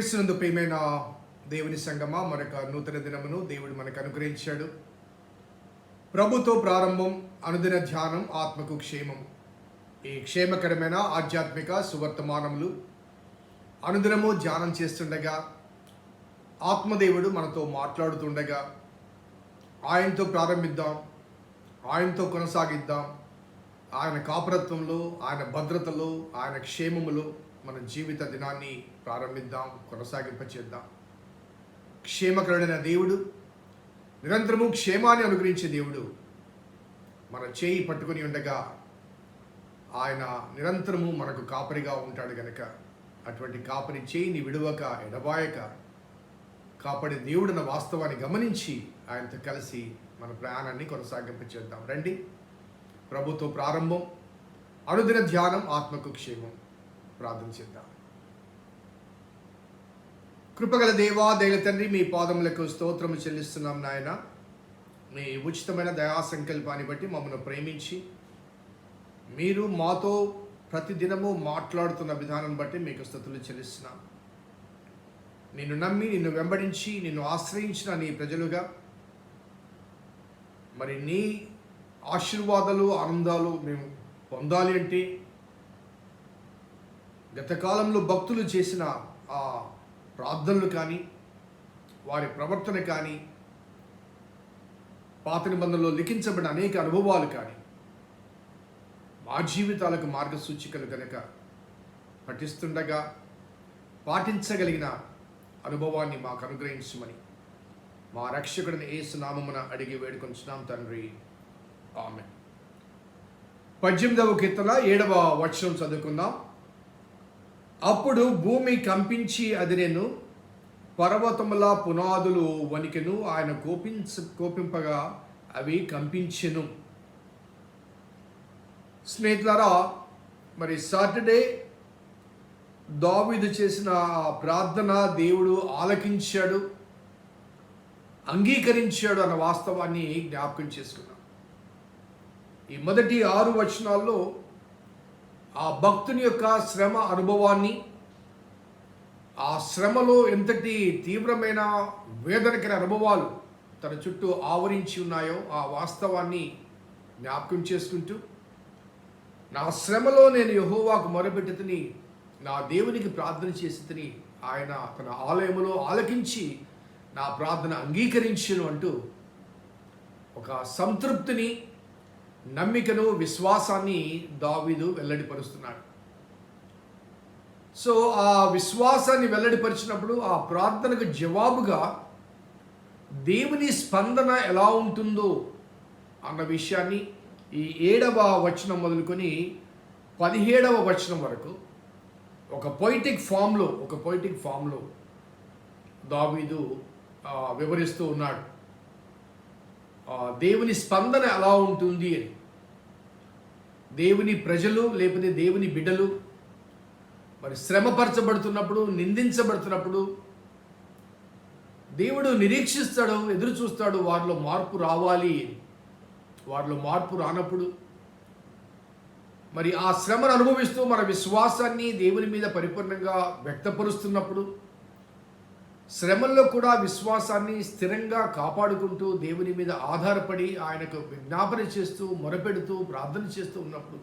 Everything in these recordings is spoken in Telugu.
క్రీస్తునందు ప్రియమైన దేవుని సంగమా మరొక నూతన దినమును దేవుడు మనకు అనుగ్రహించాడు. ప్రభుతో ప్రారంభం అనుదిన ధ్యానం ఆత్మకు క్షేమం. ఈ క్షేమకరమైన ఆధ్యాత్మిక సువర్తమానములు అనుదినము ధ్యానం చేస్తుండగా ఆత్మదేవుడు మనతో మాట్లాడుతుండగా ఆయనతో ప్రారంభిద్దాం ఆయనతో కొనసాగిద్దాం. ఆయన కాపురత్వంలో ఆయన భద్రతలో ఆయన క్షేమములో మన జీవిత దినాన్ని ప్రారంభిద్దాం కొనసాగింపచేద్దాం. క్షేమకరుడైన దేవుడు నిరంతరము క్షేమాన్ని అనుగ్రహించే దేవుడు మన చేయి పట్టుకొని ఉండగా ఆయన నిరంతరము మనకు కాపరిగా ఉంటాడు గనక అటువంటి కాపరి చేయిని విడువక ఎడబాయక కాపాడే దేవుడిన వాస్తవాన్ని గమనించి ఆయనతో కలిసి మన ప్రయాణాన్ని కొనసాగింపచేద్దాం. రండి. ప్రభుత్వ ప్రారంభం అనుదిన ధ్యానం ఆత్మకు క్షేమం. ప్రార్థన చేద్దాం. కృపగల దేవా దైవ తండ్రి మీ పాదములకు స్తోత్రము చెల్లిస్తున్నాం నాయన. మీ ఉచితమైన దయా సంకల్పాన్ని బట్టి మమ్మల్ని ప్రేమించి మీరు మాతో ప్రతిదినము మాట్లాడుతున్న విధానం బట్టి మీకు స్థుతులు చెల్లిస్తున్నాం. నిన్ను నమ్మి నిన్ను వెంబడించి నిన్ను ఆశ్రయించిన నీ ప్రజలుగా మరి నీ ఆశీర్వాదాలు ఆనందాలు మేము పొందాలి అంటే గత కాలంలో భక్తులు చేసిన ఆ ప్రార్థనలు కానీ వారి ప్రవర్తన కానీ పాత నిబంధనలో లిఖించబడిన అనేక అనుభవాలు కానీ మా జీవితాలకు మార్గసూచికలు కనుక పఠిస్తుండగా పాటించగలిగిన అనుభవాన్ని మాకు అనుగ్రహించమని మా రక్షకుడిని ఏ నామమున అడిగి వేడుకొంచున్నాం తండ్రి. ఆమె పద్దెనిమిదవ కీర్తన ఏడవ వచనం చదువుకుందాం. అప్పుడు భూమి కంపించి అదిరెను పర్వతముల పునాదులు వణికెను ఆయన కోపించ కోపింపగా అవి కంపించెను. స్నేహితులారా మరి సాటర్డే దావీదు చేసిన ఆ ప్రార్థన దేవుడు ఆలకించాడు అంగీకరించాడు అన్న వాస్తవాన్ని జ్ఞాపకం చేసుకున్నాం. ఈ మొదటి ఆరు వచనాల్లో ఆ భక్తుని యొక్క శ్రమ అనుభవాన్ని ఆ శ్రమలో ఎంతటి తీవ్రమైన వేదనకర అనుభవాలు తన చుట్టూ ఆవరించి ఉన్నాయో ఆ వాస్తవాన్ని జ్ఞాపకం చేసుకుంటూ నా శ్రమలో నేను యహోవాకు మొరబెట్టితిని నా దేవునికి ప్రార్థన చేసి ఆయన తన ఆలయంలో ఆలకించి నా ప్రార్థన అంగీకరించను అంటూ ఒక సంతృప్తిని నమ్మికను విశ్వాసాన్ని దావీదు వెల్లడిపరుస్తున్నాడు. సో ఆ విశ్వాసాన్ని వెల్లడిపరిచినప్పుడు ఆ ప్రార్థనకు జవాబుగా దేవుని స్పందన ఎలా ఉంటుందో అన్న విషయాన్ని ఈ ఏడవ వచనం మొదలుకొని పదిహేడవ వచనం వరకు ఒక పొయిటిక్ ఫామ్లో ఒక పొయిటిక్ ఫామ్లో దావీదు వివరిస్తూ ఉన్నాడు. దేవుని స్పందన ఎలా ఉంటుంది అని దేవుని ప్రజలు లేకపోతే దేవుని బిడ్డలు మరి శ్రమపరచబడుతున్నప్పుడు నిందించబడుతున్నప్పుడు దేవుడు నిరీక్షిస్తాడు ఎదురు చూస్తాడు వారిలో మార్పు రావాలి అని. వారిలో మార్పు రానప్పుడు మరి ఆ శ్రమను అనుభవిస్తూ మన విశ్వాసాన్ని దేవుని మీద పరిపూర్ణంగా వ్యక్తపరుస్తున్నప్పుడు శ్రమల్లో కూడా విశ్వాసాన్ని స్థిరంగా కాపాడుకుంటూ దేవుని మీద ఆధారపడి ఆయనకు విజ్ఞాపన చేస్తూ మొరపెడుతూ ప్రార్థన చేస్తూ ఉన్నప్పుడు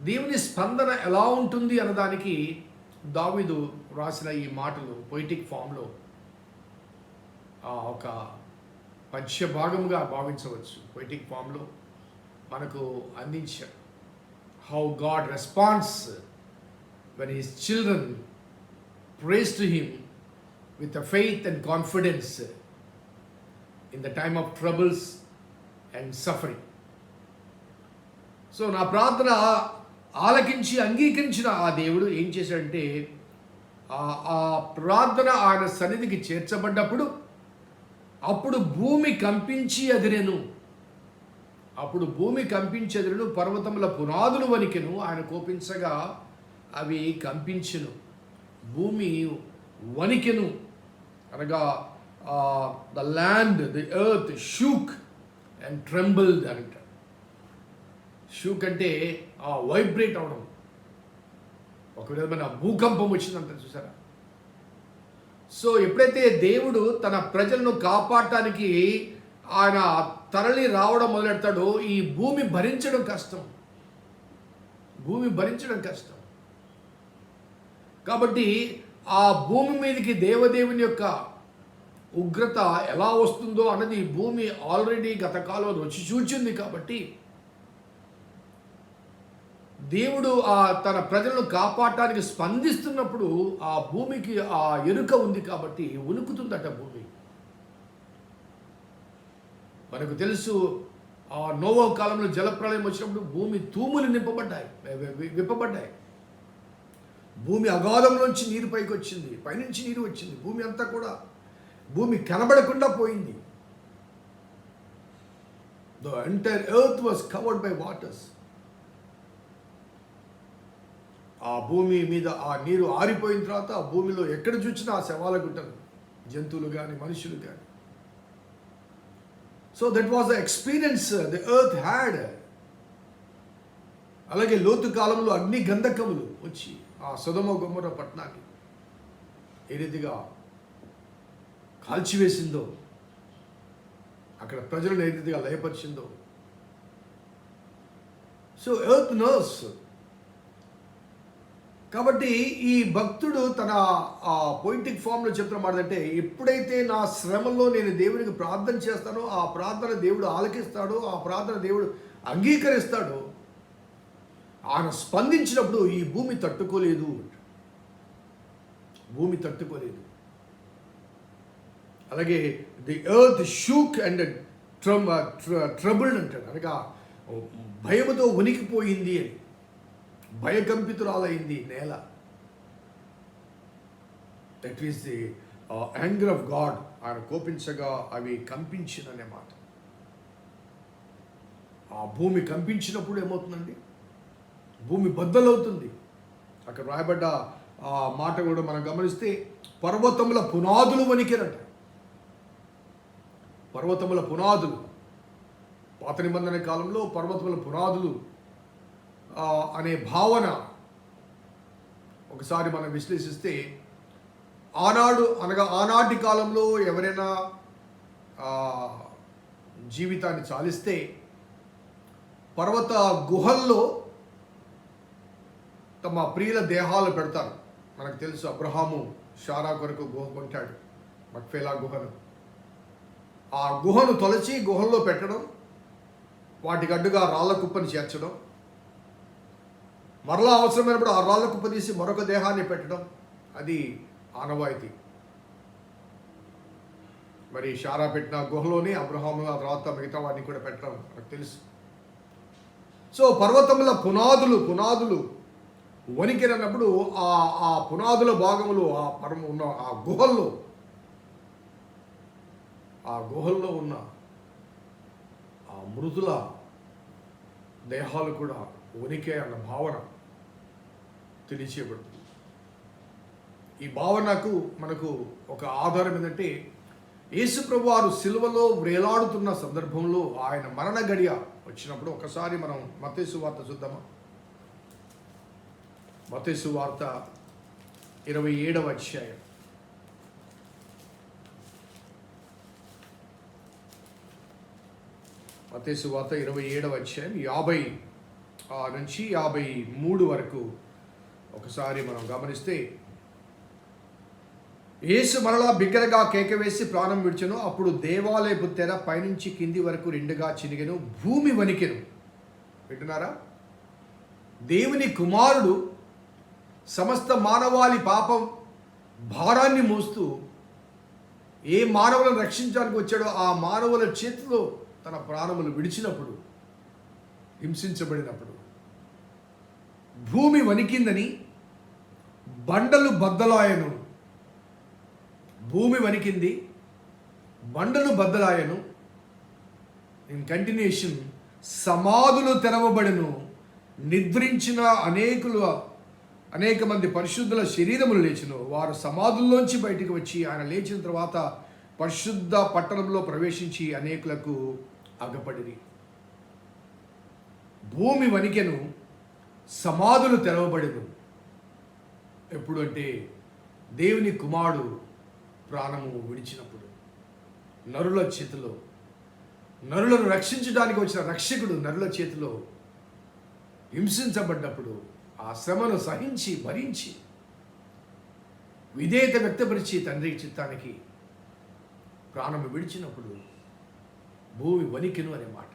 దేవుని స్పందన ఎలా ఉంటుంది అన్నదానికి దావిదు రాసిన ఈ మాటలు పొయిటిక్ ఫామ్లో ఒక పద్య భాగముగా భావించవచ్చు. పొయిటిక్ ఫామ్లో మనకు అందించాడు how God responds when his children praise to him with a faith and confidence in the time of troubles and suffering. So నా ప్రార్థన ఆలకించి అంగీకరించిన ఆ దేవుడు ఏం చేశాడంటే ఆ- ఆ ప్రార్థన ఆయన సన్నిధికి చేర్చబడ్డప్పుడు అప్పుడు భూమి కంపించి అదిరెను అప్పుడు భూమి కంపించి అదిరెను పర్వతముల పునాదులు వణికెను ఆయన కోపించగా అవి కంపించెను భూమి వణికెను. అనగా the land the earth shook and trembled అంట షూక్ అంటే ఆ వైబ్రేట్ అవడం. ఒక విధమైన భూకంపం వచ్చిందంట చూసారా? సో ఎప్పుడైతే దేవుడు తన ప్రజలను కాపాడటానికి ఆయన తరలి రావడం మొదలెడతాడో ఈ భూమి భరించడం కష్టం. భూమి భరించడం కష్టం. కాబట్టి ఆ భూమి మీదకి దేవదేవుని యొక్క ఉగ్రత ఎలా వస్తుందో అన్నది భూమి ఆల్రెడీ గత కాలంలో రుచి చూచింది కాబట్టి దేవుడు ఆ తన ప్రజలను కాపాడటానికి స్పందిస్తున్నప్పుడు ఆ భూమికి ఆ ఎరుక ఉంది కాబట్టి ఉనుకుతుందట భూమి. మనకు తెలుసు ఆ నోవో కాలంలో జలప్రళయం వచ్చినప్పుడు భూమి తూములు నింపబడ్డాయి విప్పబడ్డాయి. భూమి అగాధంలోంచి నీరు పైకి వచ్చింది పైనుంచి నీరు వచ్చింది భూమి అంతా కూడా భూమి కనబడకుండా పోయింది. The entire earth was covered by waters ఆ భూమి మీద ఆ నీరు ఆరిపోయిన తర్వాత ఆ భూమిలో ఎక్కడ చూసినా ఆ శవాల గుట్టలు జంతువులు కానీ మనుషులు కానీ so that was the experience the earth had అలాగే లోతు కాలంలో అగ్ని గంధకములు వచ్చి ఆ సుధమ గుమ్మర పట్టణాన్ని ఏ రీతిగా కాల్చివేసిందో అక్కడ ప్రజలను ఏ రీతిగా లయపరిచిందో. సో ఎర్త్ నర్స్ కాబట్టి ఈ భక్తుడు తన ఆ పొయిటిక్ ఫామ్లో చెప్తున్న మాట అంటే ఎప్పుడైతే నా శ్రమలో నేను దేవునికి ప్రార్థన చేస్తానో ఆ ప్రార్థన దేవుడు ఆలకిస్తాడో ఆ ప్రార్థన దేవుడు అంగీకరిస్తాడో ఆయన స్పందించినప్పుడు ఈ భూమి తట్టుకోలేదు భూమి తట్టుకోలేదు. అలాగే the earth shook and trem troubled అంటాడు. అనగా భయముతో ఉనికిపోయింది అని. భయకంపితురాలైంది నేల. That is the anger of God ఆయన కోపించగా అవి కంపించిననే మాట. ఆ భూమి కంపించినప్పుడు ఏమవుతుందండి? భూమి బద్దలవుతుంది. అక్కడ రాయబడ్డ ఆ మాట కూడా మనం గమనిస్తే పర్వతముల పునాదులు వణికిరట పర్వతముల పునాదులు. పాత నిబంధన కాలంలో పర్వతముల పునాదులు అనే భావన ఒకసారి మనం విశ్లేషిస్తే ఆనాడు అనగా ఆనాటి కాలంలో ఎవరైనా జీవితాన్ని చాలిస్తే పర్వత గుహల్లో తమ ప్రియుల దేహాలు పెడతారు. మనకు తెలుసు అబ్రహాము షారా కొరకు గుహ కొంటాడు మక్ఫేలా గుహను. ఆ గుహను తొలచి గుహల్లో పెట్టడం వాటికి అడ్డుగా రాళ్ళ కుప్పని చేర్చడం మరలా అవసరమైనప్పుడు ఆ రాళ్ళ కుప్ప తీసి మరొక దేహాన్ని పెట్టడం అది ఆనవాయితీ. మరి షారా పెట్టిన గుహలోనే అబ్రహాము ఆ తర్వాత మిగతా వాటిని కూడా పెట్టడం మనకు తెలుసు. సో పర్వతముల పునాదులు పునాదులు వణికిరన్నప్పుడు ఆ ఆ పునాదుల భాగములు ఆ పరమ ఉన్న ఆ గుహల్లో ఆ గుహల్లో ఉన్న ఆ మృదుల దేహాలు కూడా ఉనికి అన్న భావన తెలియచేయబడుతుంది. ఈ భావనకు మనకు ఒక ఆధారం ఏంటంటే యేసుప్రభు వారు సిలువలో వేలాడుతున్న సందర్భంలో ఆయన మరణ గడియ వచ్చినప్పుడు ఒకసారి మనం మతేసు వార్త చూద్దామా? మతేసు వార్త ఇరవై ఏడవ అధ్యాయం. మతేసు వార్త ఇరవై ఏడవ అధ్యాయం యాభై ఆ, నుంచి యాభై మూడు వరకు ఒకసారి మనం గమనిస్తే యేసు మరలా బిగ్గరగా కేక వేసి ప్రాణం విడిచను అప్పుడు దేవాలయపు తెర పైనుంచి కింది వరకు రెండుగా చినిగెను భూమి వణికెను. వింటున్నారా? దేవుని కుమారుడు సమస్త మానవాళి పాపం భారాన్ని మోస్తూ ఏ మానవులను రక్షించడానికి వచ్చాడో ఆ మానవుల చేతిలో తన ప్రాణములు విడిచినప్పుడు హింసించబడినప్పుడు భూమి వణికిందని బండలు బద్దలాయను. భూమి వణికింది బండలు బద్దలాయను. ఇన్ కంటిన్యూషన్ సమాధులు తెరవబడను. నిద్రించిన అనేకులు అనేక మంది పరిశుద్ధుల శరీరములు లేచును వారు సమాధుల్లోంచి బయటికి వచ్చి ఆయన లేచిన తర్వాత పరిశుద్ధ పట్టణంలో ప్రవేశించి అనేకులకు అగపడిరి. భూమి వణికెను సమాధులు తెరవబడెను ఎప్పుడు అంటే దేవుని కుమారుడు ప్రాణము విడిచినప్పుడు. నరుల చేతిలో నరులను రక్షించడానికి వచ్చిన రక్షకుడు నరుల చేతిలో హింసించబడ్డప్పుడు శ్రమను సహించి భరించి విధేయత వ్యక్తపరిచి తండ్రి చిత్తానికి ప్రాణం విడిచినప్పుడు భూమి వణికెను అనే మాట.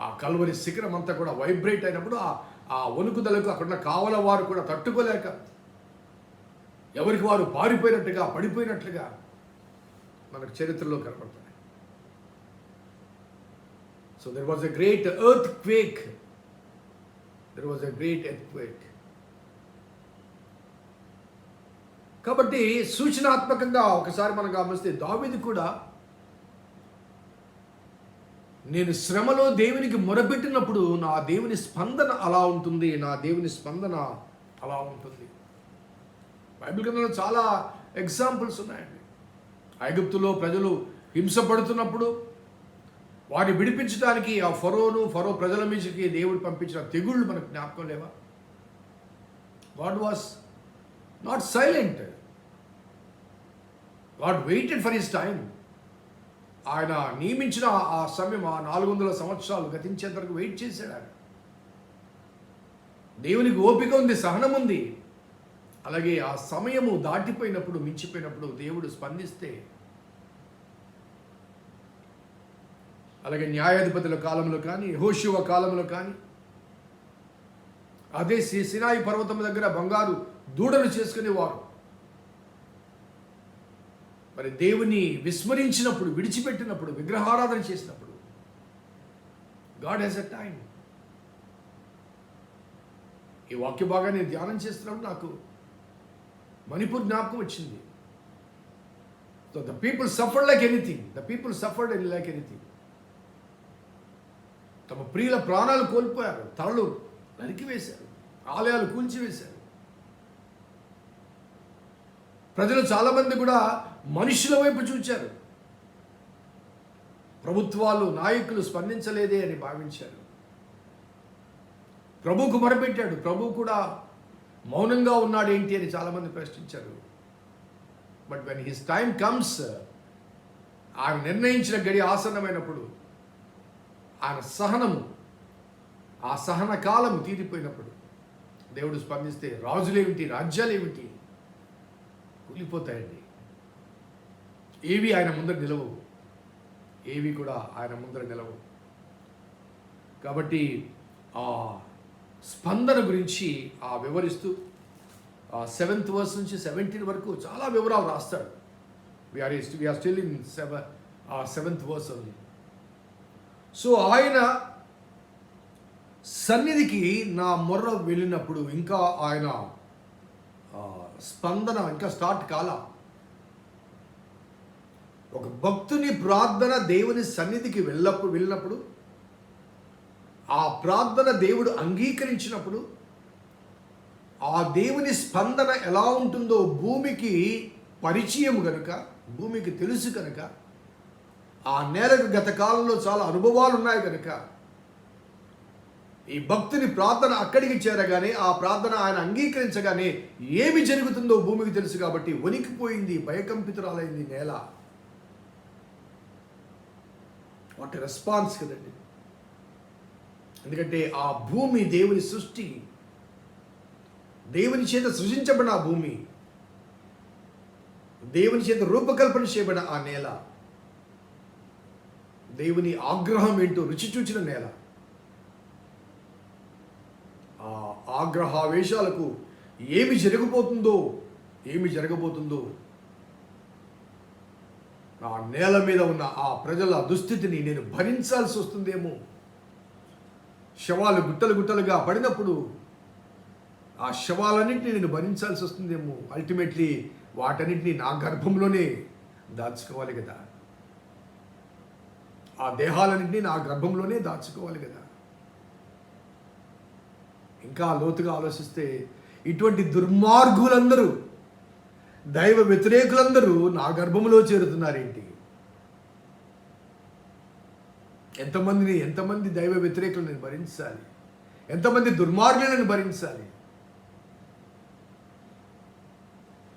ఆ కల్వరి శిఖరం అంతా కూడా వైబ్రేట్ అయినప్పుడు ఆ ఆ వణుకుదలకు అక్కడున్న కావల వారు కూడా తట్టుకోలేక ఎవరికి వారు పారిపోయినట్టుగా పడిపోయినట్లుగా మనకు చరిత్రలో కనపడుతున్నాయి so there was a great earthquake there was a great earth కాబట్టి సూచనాత్మకంగా ఒకసారి మనం గమనిస్తే దావిది కూడా నేను శ్రమలో దేవునికి మొరపెట్టినప్పుడు నా దేవుని స్పందన అలా ఉంటుంది నా దేవుని స్పందన అలా ఉంటుంది. బైబిల్ గ్రంథంలో చాలా ఎగ్జాంపుల్స్ ఉన్నాయండి. ఐగుప్తులో ప్రజలు హింసపడుతున్నప్పుడు వారిని విడిపించడానికి ఆ ఫరోను ఫరో ప్రజల మీదకి దేవుడు పంపించిన తెగుళ్ళు మనకు జ్ఞాపకం లేవా? God was not silent. God waited for his time ఆయన నియమించిన ఆ- సమయం ఆ నాలుగు వందల సంవత్సరాలు గతించేంత వరకు వెయిట్ చేశాడు ఆయన. దేవునికి ఓపిక ఉంది సహనం ఉంది. అలాగే ఆ సమయము దాటిపోయినప్పుడు మించిపోయినప్పుడు దేవుడు స్పందిస్తే అలాగే న్యాయాధిపతుల కాలంలో కానీ హోషివ కాలంలో కానీ అదే శ్రీ సినాయి పర్వతం దగ్గర బంగారు దూడలు చేసుకునేవారు. మరి దేవుని విస్మరించినప్పుడు విడిచిపెట్టినప్పుడు విగ్రహారాధన చేసినప్పుడు గాడ్ హ్యాస్ ఎ టైం ఈ వాక్య భాగాన్ని నేను ధ్యానం చేస్తున్నప్పుడు నాకు మణిపూర్ జ్ఞాపకం వచ్చింది. So the people suffered like anything the people suffered like anything తమ ప్రియుల ప్రాణాలు కోల్పోయారు తలలు నరికివేశారు ఆలయాలు కూల్చివేశారు ప్రజలు చాలామంది కూడా మనుషుల వైపు చూచారు. ప్రభుత్వాలు నాయకులు స్పందించలేదే అని భావించారు. ప్రభువుకు మొరపెట్టాడు ప్రభు కూడా మౌనంగా ఉన్నాడు ఏంటి అని చాలామంది ప్రశ్నించారు. But when his time comes ఆమె నిర్ణయించిన గడి ఆసన్నమైనప్పుడు ఆయన సహనము ఆ సహన కాలం తీరిపోయినప్పుడు దేవుడు స్పందిస్తే రాజులేమిటి రాజ్యాలేమిటి? కూలిపోతాయండి. ఏవి ఆయన ముందర నిలవవు ఏవి కూడా ఆయన ముందర నిలవవు కాబట్టి ఆ స్పందన గురించి ఆ వివరిస్తూ ఆ సెవెంత్ వర్స్ నుంచి సెవెంటీన్ వరకు చాలా వివరాలు రాస్తాడు. We're we're still in seven ఆ సెవెంత్ వర్స్ ఉంది. సో ఆయన సన్నిధికి నా మొర్ర వెళ్ళినప్పుడు ఇంకా ఆయన స్పందన ఇంకా స్టార్ట్ కాల. ఒక భక్తుని ప్రార్థన దేవుని సన్నిధికి వెళ్ళప్పుడు వెళ్ళినప్పుడు ఆ ప్రార్థన దేవుడు అంగీకరించినప్పుడు ఆ దేవుని స్పందన ఎలా ఉంటుందో భూమికి పరిచయం కనుక భూమికి తెలుసు కనుక ఆ నేలకు గత కాలంలో చాలా అనుభవాలు ఉన్నాయి కనుక ఈ భక్తుని ప్రార్థన అక్కడికి చేరగానే ఆ ప్రార్థన ఆయన అంగీకరించగానే ఏమి జరుగుతుందో భూమికి తెలుసు కాబట్టి వణికిపోయింది భయకంపితురాలైంది నేల. వాటి రెస్పాన్స్ కదండి. ఎందుకంటే ఆ భూమి దేవుని సృష్టి. దేవుని చేత సృజించబడిన ఆ భూమి. దేవుని చేత రూపకల్పన చేయబడిన ఆ నేల. దేవుని ఆగ్రహం ఏంటో రుచి చూచిన నేల. ఆ ఆగ్రహావేశాలకు ఏమి జరగబోతుందో ఏమి జరగబోతుందో ఆ నేల మీద ఉన్న ఆ ప్రజల దుస్థితిని నేను భరించాల్సి వస్తుందేమో. శవాలు గుట్టలు గుట్టలుగా పడినప్పుడు ఆ శవాలన్నింటినీ నేను భరించాల్సి వస్తుందేమో. అల్టిమేట్లీ వాటన్నింటినీ నా గర్భంలోనే దాచుకోవాలి కదా. ఆ దేహాలన్నింటినీ నా గర్భంలోనే దాచుకోవాలి కదా. ఇంకా లోతుగా ఆలోచిస్తే ఇటువంటి దుర్మార్గులందరూ దైవ వ్యతిరేకులందరూ నా గర్భంలో చేరుతున్నారేంటి? ఎంతమందిని ఎంతమంది దైవ వ్యతిరేకులను నేను భరించాలి? ఎంతమంది దుర్మార్గులను భరించాలి?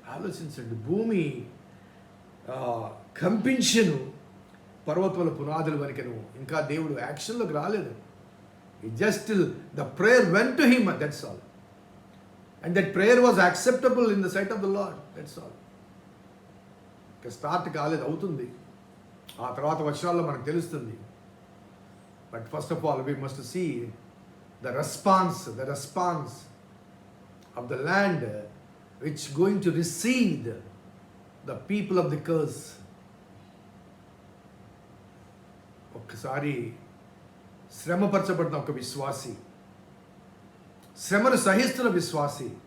ఆలోచించండి. భూమి కంపించను. పర్వతముల పునాదులు వరకెను ఇంకా దేవుడు యాక్షన్లోకి రాలేదు. Just the prayer went to him that's all and that prayer was acceptable in the sight of the lord that's all ఇంకా స్టార్ట్ కాలేదు అవుతుంది. ఆ తర్వాత వర్షాల్లో మనకు తెలుస్తుంది. But first of all we must see the response the response of the land which going to receive the people of the curse ఒక్కసారి శ్రమపరచబడిన ఒక విశ్వాసి శ్రమను సహిస్తున్న విశ్వాసి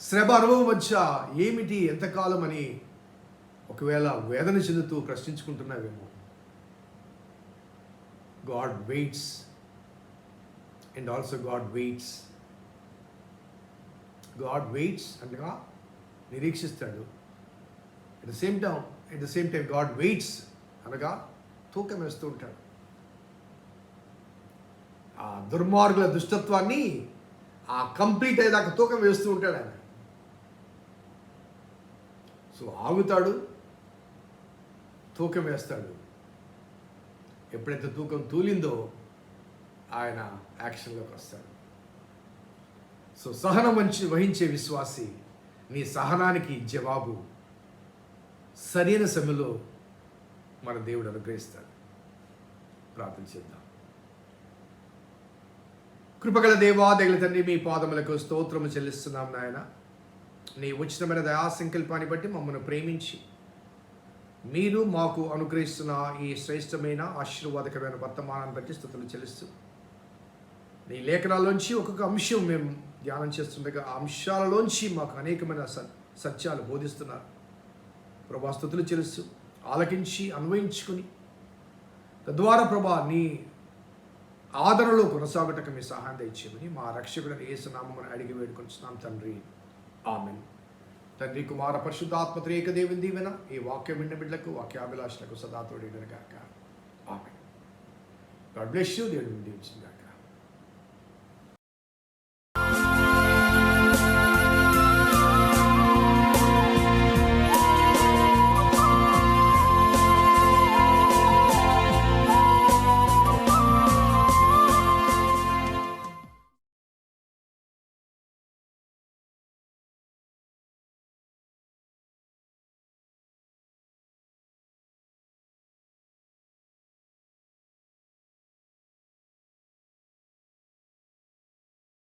శ్రమ అనుభవం మధ్య ఏమిటి ఎంతకాలం అని ఒకవేళ వేదన చెందుతూ ప్రశ్నించుకుంటున్నావేమో. God waits and also God waits. God waits అనగా నిరీక్షిస్తాడు. At the same time at the same time God waits అనగా తూకం వేస్తూ ఉంటాడు ఆ దుర్మార్గుల దుష్టత్వాన్ని ఆ కంప్లీట్ అయ్యేదాకా తూకం వేస్తూ ఉంటాడు ఆయన. సో ఆగుతాడు తూకం వేస్తాడు. ఎప్పుడైతే తూకం తూలిందో ఆయన యాక్షన్లోకి వస్తాడు. సో సహనం వంచి వహించే విశ్వాసి నీ సహనానికి జవాబు సరైన సమయంలో మన దేవుడు అనుగ్రహిస్తాడు. ప్రార్థన చేద్దాం. కృపగల దేవా దగ్గర తండ్రి మీ పాదములకు స్తోత్రము చెల్లిస్తున్నాం నాయన. నీ ఉచితమైన దయా సంకల్పాన్ని బట్టి మమ్మల్ని ప్రేమించి మీరు మాకు అనుగ్రహిస్తున్న ఈ శ్రేష్టమైన ఆశీర్వాదకరమైన వర్తమానాన్ని బట్టి స్థుతులు చెల్లిస్తూ నీ లేఖనాల్లోంచి ఒక్కొక్క అంశం మేము ధ్యానం చేస్తుండగా ఆ అంశాలలోంచి మాకు అనేకమైన సత్యాలు బోధిస్తున్నారు. ప్రభా స్థుతులు చెల్లిస్తూ ఆలకించి అన్వయించుకుని. తద్వారా ప్రభా నీ ఆదరణలో కొనసాగటకు మీ సహాయం దయచేయమని మా రక్షకుడిని ఏసునామని అడిగి వేడుకొంచున్నాం తండ్రి. ఆమెన్. తండ్రి కుమార పరిశుద్ధాత్మత్రేక దేవుని దీవెన ఈ వాక్యం విన్న బిడ్డలకు వాక్యాభిలాషులకు సదాతోడి తోడేదనగాక ఆమెన్. గాడ్ బ్లెస్ యూ దేవుని దీవించింది